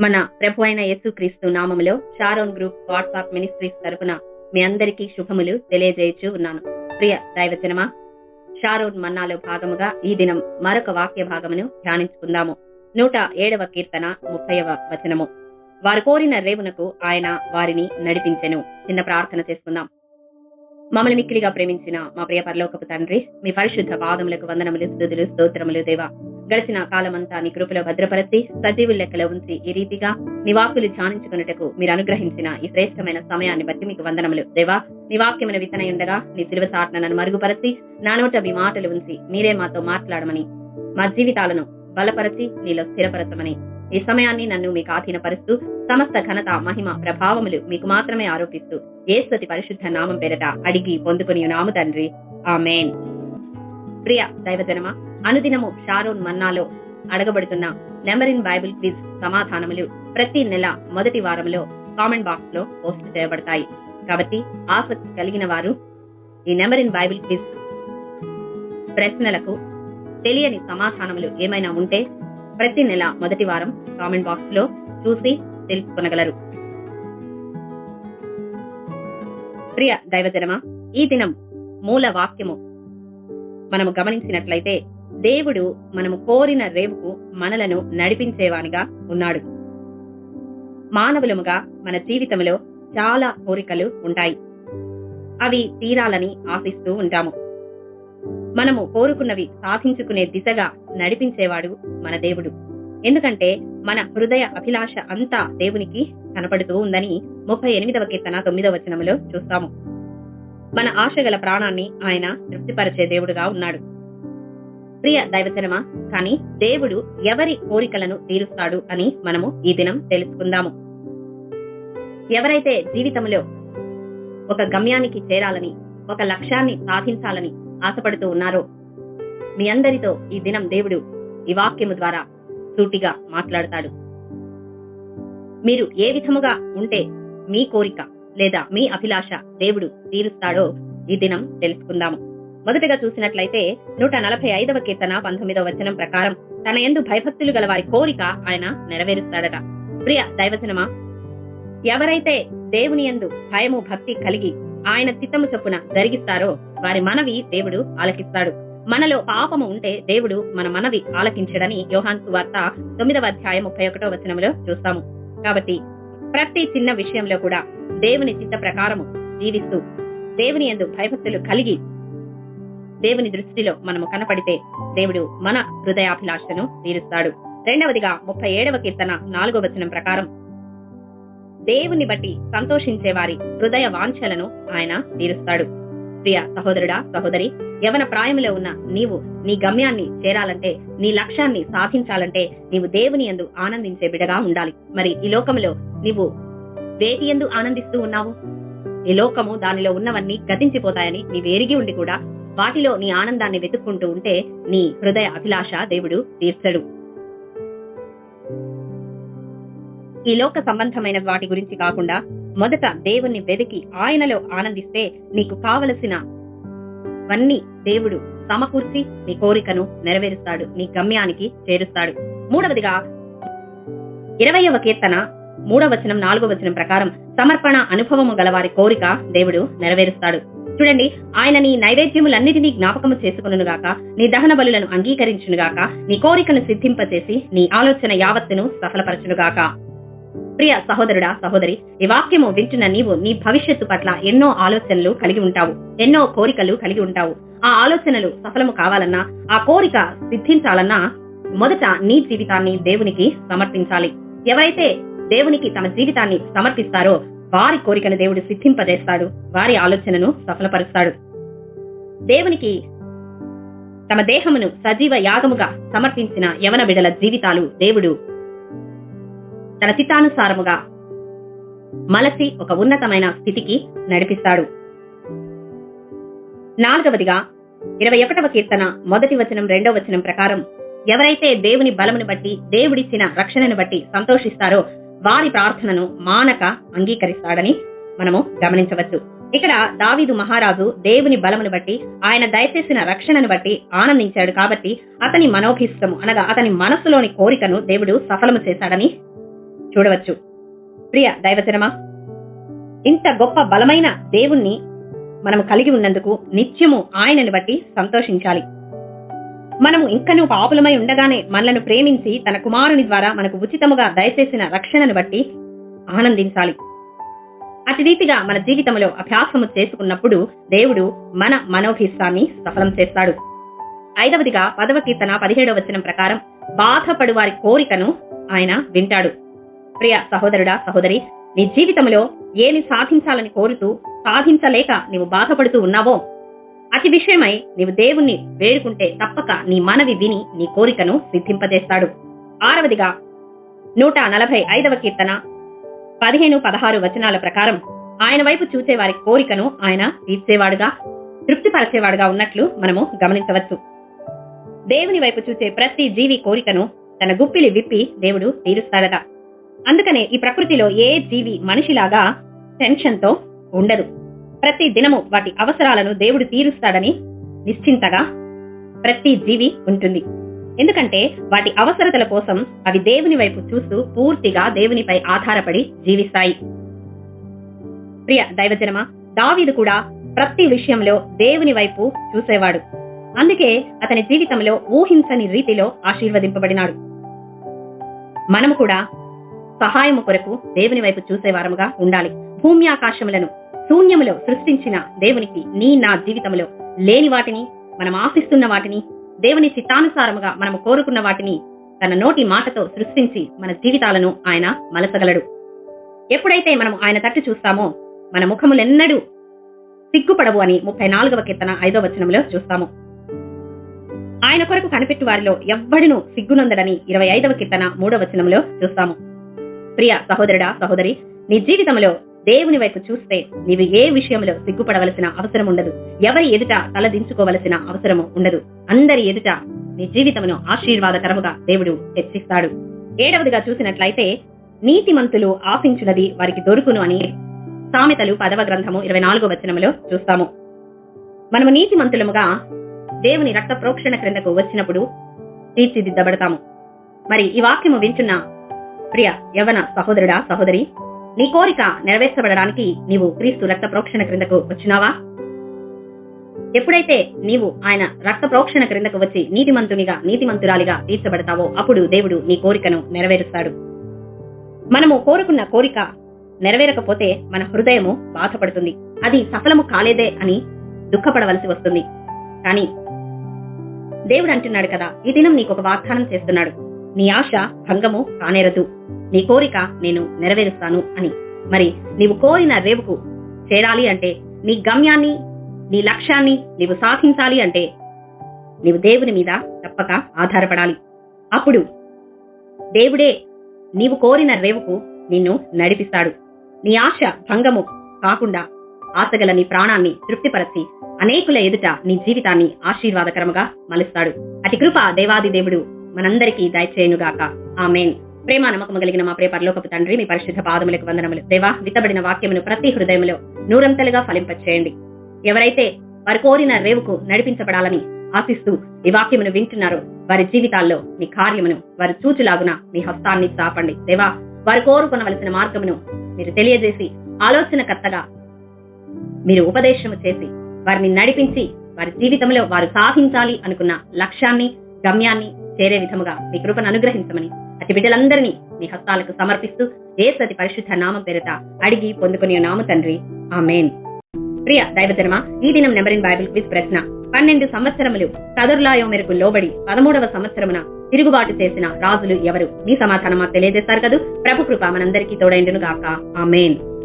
మన ప్రభు అయిన యేసుక్రీస్తు నామములో షారోన్ గ్రూప్ వాట్సాప్ మినిస్ట్రీస్ తరఫున మీ అందరికీ శుభములు తెలియజేయచ్చు ఉన్నాను. ప్రియ దైవజనమా షారోన్ మన్నాలో భాగముగా ఈ దినం మరొక వాక్య భాగమును ధ్యానించుకుందాము. నూట ఏడవ కీర్తన ముప్పైవ వచనము. వారు కోరిన రేవునకు ఆయన వారిని నడిపించెను. చిన్న ప్రార్థన చేసుకుందాం. మమ్మల్ని మిక్కిలిగా ప్రేమించిన మా ప్రియ పరలోకపు తండ్రి మీ పరిశుద్ధ పాదములకు వందనములు స్థుతులు స్తోత్రములు దేవా. గడిచిన కాలమంతా నీ కృపలో భద్రపరచి సజీవుల లెక్కలో ఉంచి ఈ రీతిగా నివాకులు ధ్యానించుకున్నటకు మీరు అనుగ్రహించిన ఈ శ్రేష్టమైన సమయాన్ని బట్టి మీకు వందనములు. దేవా నివాక్యమైన వాక్యమైన ఉండగా నీ సిలువ చాటున నన్ను మరుగుపరచి నానోట మీ మాటలు ఉంచి మీరే మాతో మాట్లాడమని మా జీవితాలను బలపరచి నీలో స్థిరపరచమని. ఈ సమయాన్ని నన్ను మీకు ఆధీనపరుస్తూ సమస్త ఘనత మహిమ ప్రభావములు మీకు మాత్రమే ఆరోపిస్తూ ఏస్వతి పరిశుద్ధ నామం పేరట అడిగి పొందుకుని నాము తండ్రి. ఆమెన్. ప్రియ దైవజనమ అనుదినము షారూన్ మన్నాలో అడగబడుతున్న నెంబర్ ఇన్ బైబిల్ క్విజ్ సమాధానములు ప్రతి నెల మొదటి వారంలో కామెంట్ బాక్స్లో పోస్ట్ చేయబడతాయి. కాబట్టి ఆసక్తి కలిగిన వారు ఈ నెంబర్ ఇన్ బైబిల్ క్విజ్ ప్రశ్నలకు తెలియని సమాధానములు ఏమైనా ఉంటే ప్రతి నెల మొదటి వారం కామెంట్ బాక్స్లో చూసి తెలుసుకొనగలరు. ప్రియ దైవజనమ ఈ దినం మూల వాక్యము మనము గమనించినట్లయితే దేవుడు మనము కోరిన రేవుకు మనలను నడిపించేవానిగా ఉన్నాడు. మానవులముగా మన జీవితంలో చాలా కోరికలు ఉంటాయి. అవి తీరాలని ఆశిస్తూ ఉంటాము. మనము కోరుకున్నవి సాధించుకునే దిశగా నడిపించేవాడు మన దేవుడు. ఎందుకంటే మన హృదయ అభిలాష అంతా దేవునికి కనపడుతూ ఉందని ముప్పై ఎనిమిదవ కీర్తన తొమ్మిదవ వచనంలో చూస్తాము. మన ఆశగల ప్రాణాన్ని ఆయన తృప్తిపరిచే దేవుడుగా ఉన్నాడు. ప్రియ దైవజనమా కానీ దేవుడు ఎవరి కోరికలను తీరుస్తాడు అని మనము ఈ దినం తెలుసుకుందాము. ఎవరైతే జీవితంలో ఒక గమ్యానికి చేరాలని ఒక లక్ష్యాన్ని సాధించాలని ఆశపడుతూ ఉన్నారో మీ అందరితో ఈ దినం దేవుడు ఈ వాక్యము ద్వారా సూటిగా మాట్లాడతాడు. మీరు ఏ విధముగా ఉంటే మీ కోరిక లేదా మీ అభిలాష దేవుడు తీరుస్తాడో ఈ దినం తెలుసుకుందాము. మొదటగా చూసినట్లయితే నూట నలభై ఐదవ కీర్తన పంతొమ్మిదవ వచనం ప్రకారం తన ఎందు భయభక్తులు గల వారి కోరిక ఆయన నెరవేరుస్తాడట. ప్రియ దైవచనమా ఎవరైతే దేవుని ఎందు భయము భక్తి కలిగి ఆయన చిత్తము చొప్పున జరిగిస్తారో వారి మనవి దేవుడు ఆలకిస్తాడు. మనలో పాపము ఉంటే దేవుడు మన మనవి ఆలకించడని యోహాన్ సువార్త తొమ్మిదవ అధ్యాయం ముప్పై ఒకటో వచనంలో చూస్తాము. కాబట్టి ప్రతి చిన్న విషయంలో కూడా దేవుని చిత్త ప్రకారము జీవిస్తూ దేవుని ఎందు భయభక్తులు కలిగి దేవుని దృష్టిలో మనము కనపడితే దేవుడు మన హృదయాభిలాషను తీరుస్తాడు. రెండవదిగా ముప్పై ఏడవ కీర్తన నాలుగో వచనం ప్రకారం దేవుని బట్టి సంతోషించే వారి హృదయ వాంఛలను ఆయన తీరుస్తాడు. ప్రియ సహోదరుడా సహోదరి యవన ప్రాయంలో ఉన్న నీవు నీ గమ్యాన్ని చేరాలంటే నీ లక్ష్యాన్ని సాధించాలంటే నీవు దేవుని ఎందు ఆనందించే బిడగా ఉండాలి. మరి ఈ లోకములో నీవు వేటి ఎందు ఆనందిస్తూ ఉన్నావు? ఈ లోకము దానిలో ఉన్నవన్నీ గతించిపోతాయని నీవు ఎరిగి ఉండి కూడా వాటిలో నీ ఆనందాన్ని వెతుక్కుంటూ ఉంటే నీ హృదయ అభిలాష దేవుడు తీర్చడు. ఈ లోక సంబంధమైన వాటి గురించి కాకుండా మొదట దేవుణ్ణి వెతికి ఆయనలో ఆనందిస్తే నీకు కావలసిన వన్నీ దేవుడు సమకూర్చి నీ కోరికను నెరవేరుస్తాడు నీ గమ్యానికి చేరుస్తాడు. మూడవదిగా ఇరవయవ కీర్తన మూడవ వచనం నాలుగవ వచనం ప్రకారం సమర్పణ అనుభవము గలవారి కోరిక దేవుడు నెరవేరుస్తాడు. చూడండి ఆయన నీ నైవేద్యములన్నిటినీ జ్ఞాపకము చేసుకునుగాక నీ దహన బలులను అంగీకరించునుగాక నీ కోరికను సిద్ధింపచేసి నీ ఆలోచన యావత్తును సఫలపరచునుగాక ప్రియ సహోదరుడా సహోదరి ఈ వాక్యము వింటున్న నీవు నీ భవిష్యత్తు పట్ల ఎన్నో ఆలోచనలు కలిగి ఉంటావు ఎన్నో కోరికలు కలిగి ఉంటావు. ఆ ఆలోచనలు సఫలము కావాలన్నా ఆ కోరిక సిద్ధించాలన్నా మొదట నీ జీవితాన్ని దేవునికి సమర్పించాలి. ఎవరైతే దేవునికి తమ జీవితాన్ని సమర్పిస్తారో వారి కోరికను దేవుడు సిద్ధింపజేస్తాడు వారి ఆలోచనను సఫలపరుస్తాడు. దేవునికి తమ దేహమును సజీవ యాగముగా సమర్పించిన యవన బిడల జీవితాలు దేవుడు తన చిత్తానుసారముగా మలసి ఒక ఉన్నతమైన స్థితికి నడిపిస్తాడు. నాలుగవదిగా ఇరవై ఒకటవ కీర్తన మొదటి వచనం రెండవ వచనం ప్రకారం ఎవరైతే దేవుని బలమును బట్టి దేవుడిచ్చిన రక్షణను బట్టి సంతోషిస్తారో వారి ప్రార్థనను మానక అంగీకరిస్తాడని మనము గమనించవచ్చు. ఇక్కడ దావీదు మహారాజు దేవుని బలమును బట్టి ఆయన దయచేసిన రక్షణను బట్టి ఆనందించాడు కాబట్టి అతని మనోభిష్టము అనగా అతని మనస్సులోని కోరికను దేవుడు సఫలము చేశాడని చూడవచ్చు. ప్రియ దైవజనమా ఇంత గొప్ప బలమైన దేవుణ్ణి మనము కలిగి ఉన్నందుకు నిత్యము ఆయనను బట్టి సంతోషించాలి. మనము ఇంకనూ పాపులమై ఉండగానే మనలను ప్రేమించి తన కుమారుని ద్వారా మనకు ఉచితముగా దయచేసిన రక్షణను బట్టి ఆనందించాలి. అతి రీతిగా మన జీవితంలో అభ్యాసము చేసుకున్నప్పుడు దేవుడు మన మనోభిష్టాన్ని సఫలం చేస్తాడు. ఐదవదిగా పదవ కీర్తన పదిహేడవ వచనం ప్రకారం బాధపడు వారి కోరికను ఆయన వింటాడు. ప్రియ సహోదరుడా సహోదరి నీ జీవితంలో ఏమి సాధించాలని కోరుతూ సాధించలేక నీవు బాధపడుతూ ఉన్నావో? అతి విషయమై నీవు దేవుణ్ణి వేడుకుంటే తప్పక నీ మనవి విని నీ కోరికను సిద్ధింపజేస్తాడు. ఆరవదిగా నూట నలభై ఐదవ కీర్తన పదిహేను పదహారు వచనాల ప్రకారం ఆయన వైపు చూసే వారి కోరికను ఆయన తీర్చేవాడుగా తృప్తిపరచేవాడుగా ఉన్నట్లు మనము గమనించవచ్చు. దేవుని వైపు చూసే ప్రతి జీవి కోరికను తన గుప్పిలి విప్పి దేవుడు తీరుస్తాడట. అందుకనే ఈ ప్రకృతిలో ఏ జీవి మనిషిలాగా టెన్షన్తో ఉండదు. ప్రతి దినము వాటి అవసరాలను దేవుడు తీరుస్తాడని నిశ్చింతగా ప్రతి జీవి ఉంటుంది. ఎందుకంటే వాటి అవసరతల కోసం అవి దేవుని వైపు చూస్తూ పూర్తిగా దేవునిపై ఆధారపడి జీవిస్తాయి. ప్రియ దైవజనమ దావీదు కూడా ప్రతి విషయంలో దేవుని వైపు చూసేవాడు. అందుకే అతని జీవితంలో ఊహించని రీతిలో ఆశీర్వదింపబడినాడు. మనము కూడా సహాయము కొరకు దేవుని వైపు చూసేవారముగా ఉండాలి. భూమి ఆకాశములను శూన్యములో సృష్టించిన దేవునికి నీ నా జీవితంలో లేని వాటిని మనం ఆశిస్తున్న వాటిని దేవుని చిత్తానుసారముగా మనం కోరుకున్న వాటిని తన నోటి మాటతో సృష్టించి మన జీవితాలను ఆయన మలసగలడు ఎప్పుడైతే మనం ఆయన తట్టు చూస్తామో మన ముఖములెన్నడూ సిగ్గుపడవు అని ముప్పై నాలుగవ కీర్తన ఐదో వచనంలో చూస్తాము. ఆయన కొరకు కనిపెట్టు వారిలో ఎవ్వడినూ సిగ్గునందడని ఇరవై ఐదవ కీర్తన మూడవ వచనంలో చూస్తాము. ప్రియ సహోదరుడా సహోదరి నీ జీవితంలో దేవుని వైపు చూస్తే నీవు ఏ విషయంలో సిగ్గుపడవలసిన అవసరం ఉండదు. ఎవరి ఎదుట తలదించుకోవలసిన అవసరము ఉండదు. అందరి ఎదుట నీ జీవితమును ఆశీర్వాదకరముగా దేవుడు హెచ్చిస్తాడు ఏడవదిగా చూసినట్లయితే నీతిమంతులు ఆశించినది వారికి దొరుకును అని సామెతలు పదవ గ్రంథము ఇరవై నాలుగో వచనములో చూస్తాము. మనము నీతిమంతులముగా దేవుని రక్త ప్రోక్షణ క్రిందకు వచ్చినప్పుడు తీర్చిదిద్దబడతాము. మరి ఈ వాక్యము వింటున్న ప్రియ యవన సహోదరుడా సహోదరి నీ కోరిక నెరవేర్చబడడానికి నీవు క్రీస్తు రక్త ప్రోక్షణ క్రిందకు వచ్చినావా? ఎప్పుడైతే నీవు ఆయన రక్త ప్రోక్షణ క్రిందకు వచ్చి నీతిమంతునిగా నీతిమంతురాలిగా తీర్చబడతావో అప్పుడు దేవుడు నీ కోరికను నెరవేరుస్తాడు. మనము కోరుకున్న కోరిక నెరవేరకపోతే మన హృదయము బాధపడుతుంది. అది సఫలము కాలేదే అని దుఃఖపడవలసి వస్తుంది. కానీ దేవుడు అంటున్నాడు కదా ఈ దినం నీకు ఒక వాగ్దానం చేస్తున్నాడు. నీ ఆశ భంగము కానేరదు. నీ కోరిక నేను నెరవేరుస్తాను అని. మరి నీవు కోరిన రేవుకు చేరాలి అంటే నీ గమ్యాన్ని నీ లక్ష్యాన్ని నీవు సాధించాలి అంటే నీవు దేవుని మీద తప్పక ఆధారపడాలి. అప్పుడు దేవుడే నీవు కోరిన రేవుకు నిన్ను నడిపిస్తాడు. నీ ఆశ భంగము కాకుండా ఆశగల నీ ప్రాణాన్ని తృప్తిపరచి అనేకుల ఎదుట నీ జీవితాన్ని ఆశీర్వాదకరముగా మలుస్తాడు. అతి కృప దేవాది దేవుడు మనందరికీ దయచేయునుగాక. ఆమెన్. ప్రేమ నమ్మకము కలిగిన మా ప్రియ పరలోకపు తండ్రి మీ పరిశుద్ధ పాదములకు వందనములు. దేవా విత్తబడిన వాక్యమును ప్రతి హృదయములో నూరంతలుగా ఫలింపచేయండి. ఎవరైతే వారు కోరిన రేవుకు నడిపించబడాలని ఆశిస్తూ ఈ వాక్యమును వింటున్నారో వారి జీవితాల్లో నీ కార్యమును వారు చూచులాగున మీ హస్తాన్ని చాపండి. దేవా వారు కోరుకొనవలసిన మార్గమును మీరు తెలియజేసి ఆలోచనకర్తగా మీరు ఉపదేశము చేసి వారిని నడిపించి వారి జీవితంలో వారు సాధించాలి అనుకున్న లక్ష్యాన్ని గమ్యాన్ని చేరే విధముగా మీ కృపను అనుగ్రహించమని అతి బిడ్డలందరినీ మీ హస్తాలకు సమర్పిస్తూ ఏ సతి పరిశుద్ధ నామం పేరిట అడిగి పొందుకునే నామ తండ్రి. ఆమెన్. ప్రియ దైవధర్మ ఈ దినం నెంబరిన్ బైబిల్ క్విజ్ ప్రశ్న. పన్నెండు సంవత్సరములు కదుర్లాయో మేరకు లోబడి పదమూడవ సంవత్సరమున తిరుగుబాటు చేసిన రాజులు ఎవరు? మీ సమాధానమా తెలియజేస్తారు కదూ? ప్రభు కృప మనందరికీ తోడైండును గాక. ఆమెన్.